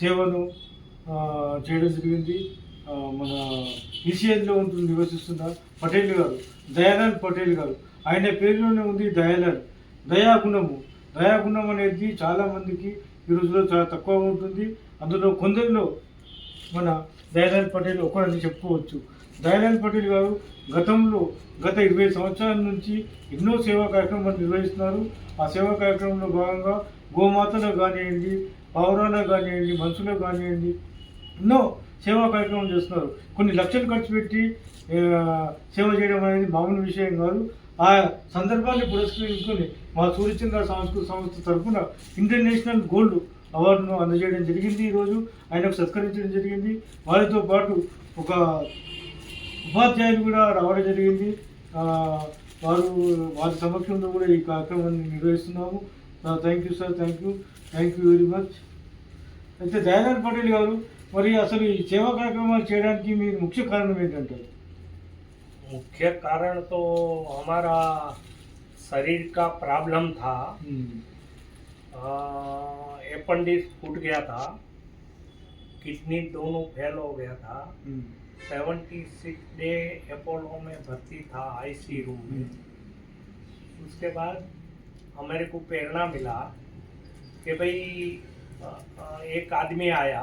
సేవను చేయడం జరిగింది. మన ఈసీఐలో ఉంటుంది నివసిస్తున్న పటేల్ గారు దయాలాల్ పటేల్ గారు. ఆయన పేరులోనే ఉంది దయాలాల్. దయాగుణము. దయాగుణం అనేది చాలామందికి ఈ రోజులో చాలా తక్కువ ఉంటుంది. అందులో కొందరిలో మన దయాలాల్ పటేల్ ఒకరని చెప్పుకోవచ్చు. దయాలాల్ పటేల్ గారు గతంలో గత ఇరవై సంవత్సరాల నుంచి ఎన్నో సేవా కార్యక్రమాలు నిర్వహిస్తున్నారు. ఆ సేవా కార్యక్రమంలో భాగంగా గోమాతలో కానివ్వండి పౌరాలు కానివ్వండి మనుషులు కానివ్వండి ఎన్నో సేవా కార్యక్రమం చేస్తున్నారు. కొన్ని లక్షలు ఖర్చు పెట్టి సేవ చేయడం అనేది మామూలు విషయం కాదు. ఆ సందర్భాన్ని పురస్కరించుకొని మా సూర్యచంద్ర సాంస్కృతిక సంస్థ తరఫున ఇంటర్నేషనల్ గోల్డ్ అవార్డును అందజేయడం జరిగింది ఈరోజు. ఆయనకు సత్కరించడం జరిగింది. వారితో పాటు ఒక ఉపాధ్యాయులు కూడా రావడం జరిగింది. వారు వారి సమక్షంలో కూడా ఈ కార్యక్రమాన్ని నిర్వహిస్తున్నాము. thank you sir thank you thank you very much అయితే దయానంద్ పటేల్ గారు మరి అసలు ఈ సేవా కార్యక్రమాలు చేయడానికి మీ ముఖ్య కారణం ఏంటంటారు मुख्य कारण तो हमारा शरीर का प्रॉब्लम था अपेंडिक्स फूट गया था किडनी दोनों फेल हो गया था सेवेंटी सिक्स डे अपोलो में भर्ती था आईसी रूम में उसके बाद हमारे को प्रेरणा मिला कि भाई एक आदमी आया।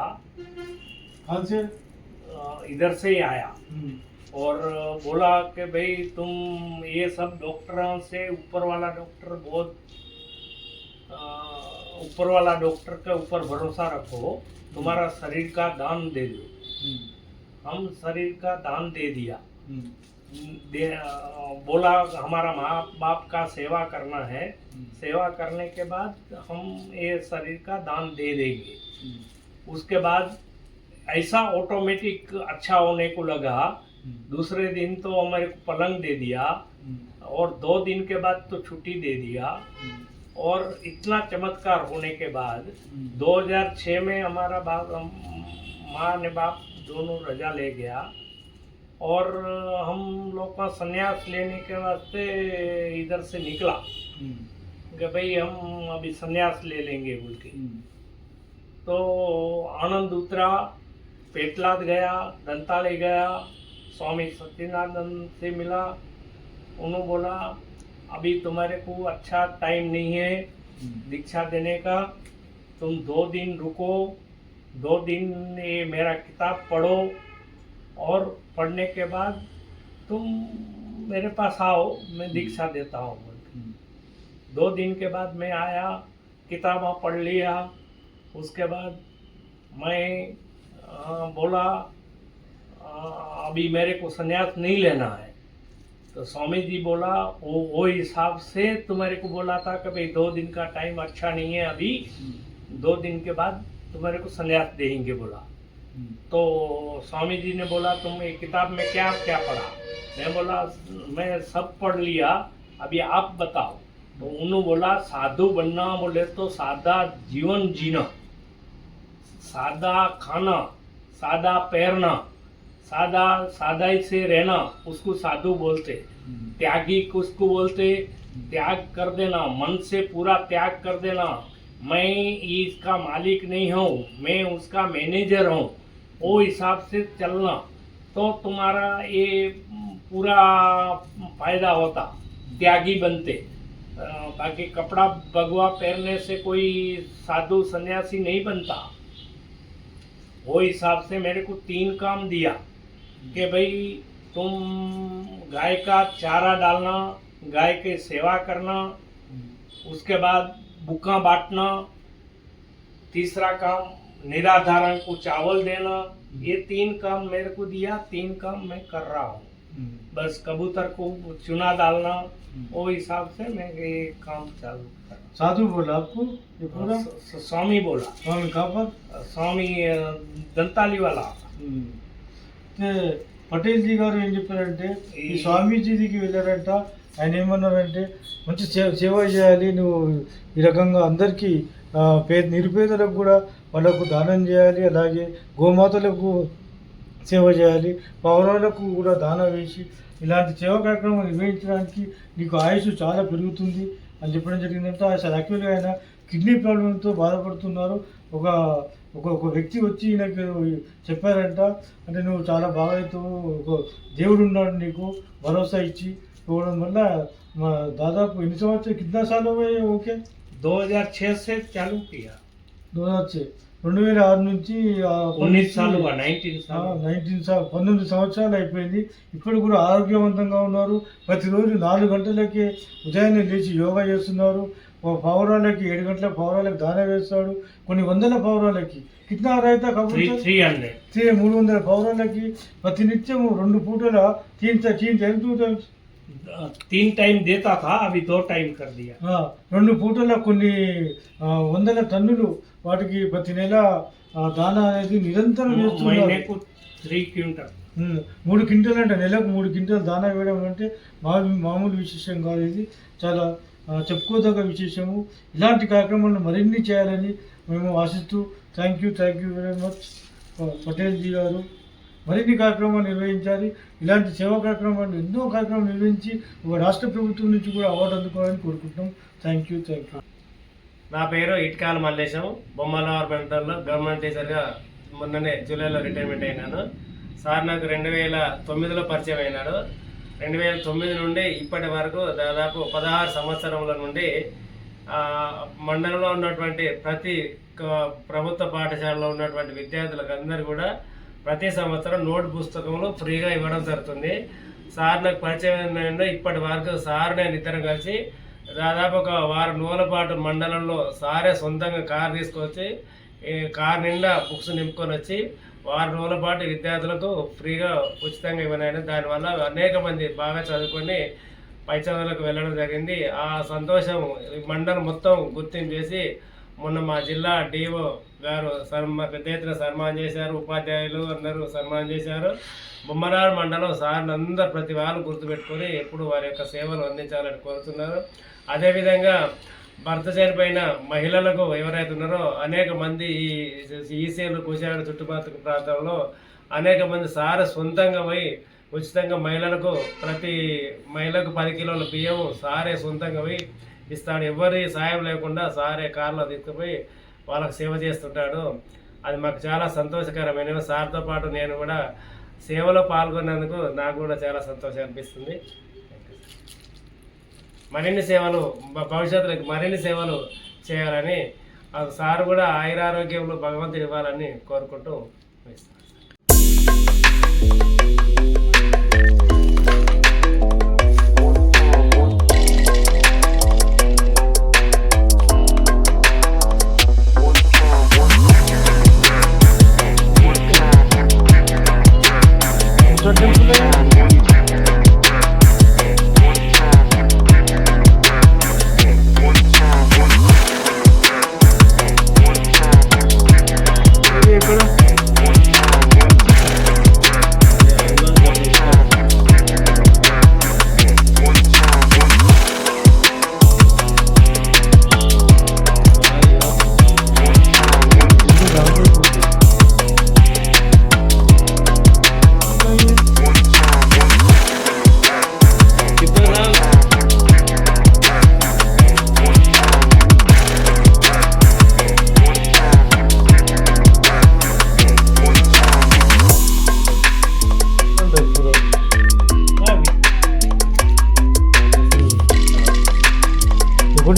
कौन से? इधर से ही आया और बोला कि भाई तुम ये सब डॉक्टरों से ऊपर वाला डॉक्टर बहुत ऊपर वाला डॉक्टर के ऊपर भरोसा रखो तुम्हारा शरीर का दान दे दो। हम शरीर का दान दे दिया। बोला हमारा माँ बाप का सेवा करना है। सेवा करने के बाद हम ये शरीर का दान दे देंगे। उसके बाद ऐसा ऑटोमेटिक अच्छा होने को लगा। दूसरे दिन तो हमारे को पलंग दे दिया। और दो दिन के बाद तो छुट्टी दे दिया। और इतना चमत्कार होने के बाद 2006 में हमारा बाप माँ ने बाप दोनों रजा ले गया। और हम लोग का संन्यास लेने के वास्ते इधर से निकला। कि भाई हम अभी संन्यास ले लेंगे बोल के। तो आनंद उतरा पेटलाद गया दंताले गया स्वामी सत्यनारायण से मिला। उन्होंने बोला अभी तुम्हारे को अच्छा टाइम नहीं है दीक्षा देने का। तुम दो दिन रुको दो दिन ये मेरा किताब पढ़ो और पढ़ने के बाद तुम मेरे पास आओ मैं दीक्षा देता हूँ बोल के। दो दिन के बाद मैं आया किताबा पढ़ लिया उसके बाद मैं अ, बोला अ, अभी मेरे को संन्यास नहीं लेना है। तो स्वामी जी बोला वो वो हिसाब से तुम्हारे को बोला था कि भाई दो दिन का टाइम अच्छा नहीं है अभी। दो दिन के बाद तुम्हारे को संन्यास देंगे बोला। तो स्वामी जी ने बोला, तुम ये किताब में क्या क्या पढ़ा? मैं बोला, मैं सब पढ़ लिया, अभी आप बताओ। तो उन्होंने बोला, साधु बनना बोले तो सादा जीवन जीना, सादा खाना, सादा पैरना, सादा, सादाई से रहना, उसको साधु बोलते, त्यागी उसको बोलते, त्याग कर देना, मन से पूरा त्याग कर देना, मैं इसका मालिक नहीं हूँ, मैं उसका मैनेजर हूँ। वो हिसाब से चलना तो तुम्हारा ये पूरा फ़ायदा होता, त्यागी बनते। बाकी कपड़ा भगवा पहनने से कोई साधु सन्यासी नहीं बनता। वो हिसाब से मेरे को तीन काम दिया, कि भाई तुम गाय का चारा डालना, गाय के सेवा करना, उसके बाद बुका बांटना। तीसरा काम निराधारण को चावल देना ये तीन काम मेरे को दिया तीन काम मैं कर रहा हूँ बस कबूतर को चुना डालना वो हिसाब से मैं ये काम चालू कर रहा साधु बोला आपको ये पूरा हूँ स- स- स्वामी बोला स्वामी कहाँ पर स्वामी अ, दंताली वाला అయితే పటేల్ జీ గారు ఏం చెప్పారంటే ఈ స్వామీజీకి వెళ్ళారంట ఆయన ఏమన్నారంటే మంచి సేవ సేవ చేయాలి నువ్వు ఈ రకంగా అందరికీ ఆ, పేద నిరుపేదలకు కూడా వాళ్ళకు దానం చేయాలి అలాగే గోమాతలకు సేవ చేయాలి పౌరులకు కూడా దానం వేసి ఇలాంటి సేవ కార్యక్రమం నిర్వహించడానికి నీకు ఆయుష్ చాలా పెరుగుతుంది అని చెప్పడం జరిగిందంటే అసలు యాక్చువల్గా ఆయన కిడ్నీ ప్రాబ్లంతో బాధపడుతున్నారు. ఒక ఒక ఒక వ్యక్తి వచ్చి నాకు చెప్పారంట అంటే నువ్వు చాలా బాగా అవుతావు ఒక దేవుడు ఉన్నాడు నీకు భరోసా ఇచ్చి పోవడం వల్ల దాదాపు ఎన్ని సంవత్సరాలు కింద సార్లు ఓకే? దో హజార్ చేస్తే చాలు పియా రెండు వేల ఆరు నుంచి నైన్టీన్ పంతొమ్మిది సంవత్సరాలు అయిపోయింది. ఇప్పుడు కూడా ఆరోగ్యవంతంగా ఉన్నారు. ప్రతిరోజు నాలుగు గంటలకి ఉదయాన్నే లేచి యోగా చేస్తున్నారు. పౌరాలకి ఏడు గంటల పౌరాలకి దాన వేస్తాడు. కొన్ని వందల పౌరాలకి కిట్నా రైత మూడు వందల పౌరాలకి ప్రతినిత్యం రెండు పూటల తీన్ తీన్ తెలుగుతూ तीन टाइम देता था अभी दो टाइम कर दिया ఆ, రెండు పూటల కొన్ని ఆ, వందల టన్నులు వాటికి ప్రతి నెల ఆ, దానా అనేది నిరంతరం महीने చేస్తున్నారు को थ्री क्विंटल ఉమ్, మూడు క్వింటల్ అంటే నెలకు మూడు క్వింటల్ దానా వేయడం అంటే మామూలు మామూలు విశేషం కాదు ఇది చాలా ఆ, చెప్పుకోదగ్గ విశేషము ఇలాంటి కార్యక్రమాలను మరిన్ని చేయాలని మేము ఆశిస్తూ thank you thank you very much Patel ji గారు మరిన్ని కార్యక్రమాలు నిర్వహించాలి. ఇలాంటి సేవా కార్యక్రమాలు ఎన్నో కార్యక్రమాలు నిర్వహించి ఒక రాష్ట్ర ప్రభుత్వం నుంచి కూడా అవార్డు అందుకోవాలని కోరుకుంటున్నాం. థ్యాంక్ యూ థ్యాంక్ యూ నా పేరు ఇట్కాల మల్లేశం. బొమ్మలవారి మెంటర్లో గవర్నమెంట్ టీచర్గా మొన్ననే జూలైలో రిటైర్మెంట్ అయినాను. సార్ నాకు రెండు వేల తొమ్మిదిలో పరిచయం అయినాడు. రెండు వేల తొమ్మిది నుండి ఇప్పటి వరకు దాదాపు పదహారు సంవత్సరముల నుండి మండలంలో ఉన్నటువంటి ప్రతి ప్రభుత్వ పాఠశాలలో ఉన్నటువంటి విద్యార్థులకు అందరూ కూడా ప్రతి సంవత్సరం నోట్ పుస్తకములు ఫ్రీగా ఇవ్వడం జరుగుతుంది. సార్ నాకు పరిచయం ఇప్పటి వరకు సార్ నేను ఇద్దరం కలిసి దాదాపు ఒక వారం రోజుల పాటు మండలంలో సారే సొంతంగా కార్ తీసుకొచ్చి కారు కార్ నిండా బుక్స్ నింపుకొని వచ్చి వారం రోజుల పాటు విద్యార్థులకు ఫ్రీగా ఉచితంగా ఇవ్వనైనా దానివల్ల అనేక మంది బాగా చదువుకొని పై చదువులకు వెళ్ళడం జరిగింది. ఆ సంతోషం మండలం మొత్తం గుర్తింపు చేసి మొన్న మా జిల్లా డిఓ గారు సన్మా పెద్ద ఎత్తున సన్మానం చేశారు. ఉపాధ్యాయులు అందరూ సన్మానం చేశారు. బొమ్మరాడు మండలం సార్ని అందరు ప్రతి వాళ్ళు గుర్తుపెట్టుకొని ఎప్పుడు వారి యొక్క సేవలు అందించాలని కోరుతున్నారు. అదేవిధంగా భర్త చనిపోయిన మహిళలకు ఎవరైతే ఉన్నారో అనేక మంది ఈ ఈసీలు కుశాడు చుట్టుపక్కల ప్రాంతంలో అనేక మంది సార్ సొంతంగా పోయి ఉచితంగా మహిళలకు ప్రతి మహిళకు పది కిలోల బియ్యం సారే సొంతంగా పోయి ఇస్తాడు. ఎవరి సాయం లేకుండా సారే కార్లో తీసుకుపోయి వాళ్ళకి సేవ చేస్తుంటాడు. అది మాకు చాలా సంతోషకరమైన సార్తో పాటు నేను కూడా సేవలో పాల్గొన్నందుకు నాకు కూడా చాలా సంతోషం అనిపిస్తుంది. మరిన్ని సేవలు భ- భవిష్యత్తులో మరిన్ని సేవలు చేయాలని సార్ కూడా ఆయురారోగ్యంలో భగవంతుడు ఇవ్వాలని కోరుకుంటూ ముగిస్తున్నాను.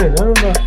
I don't know.